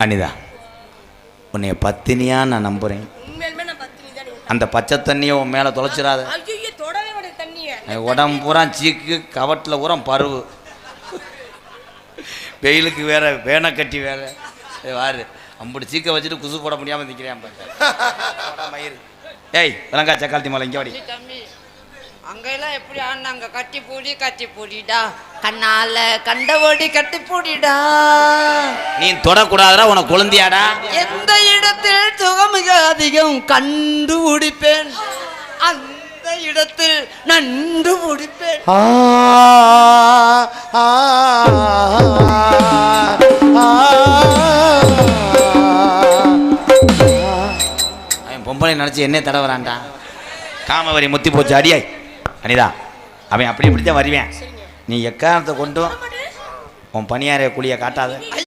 அனிதா உன்னைய பத்தினியா நான் நீங்க அந்த பச்சை தண்ணியை உன் மேலே தொலைச்சிடாத. உடம்பு பூரா சீக்கு கவட்டில் பூரா பருவு. வெயிலுக்கு வேற வேனை கட்டி வேற. வாரு. அம்புட்டு சீக்க வச்சுட்டு குசு போட முடியாமல் நிற்கிறேன் மயிர் ஏய் விலங்கா சக்காலத்தி மலை இங்கே வாடி. அங்கெல்லாம் எப்படி ஆடினாங்க கட்டி பூடி கட்டி பூடிடா கண்ணால கண்டவோடி கட்டி பூடிடா நீ தொடக்கூடாதுடா உனக்கு குழந்தையாடா எந்த இடத்தில் சுகமிக அதிகம் கண்டு முடிப்பேன் அந்த இடத்தில் நன்று முடிப்பேன் அவன் பொம்பளை நினச்சி என்ன தடவறான்டா காமவரி முத்தி போச்சு அடியாய் அனிதா அவன் அப்படி இப்படி தான் வருவேன் நீ எக்காரணத்தை கொண்டும் உன் பணியார குழியை காட்டாத.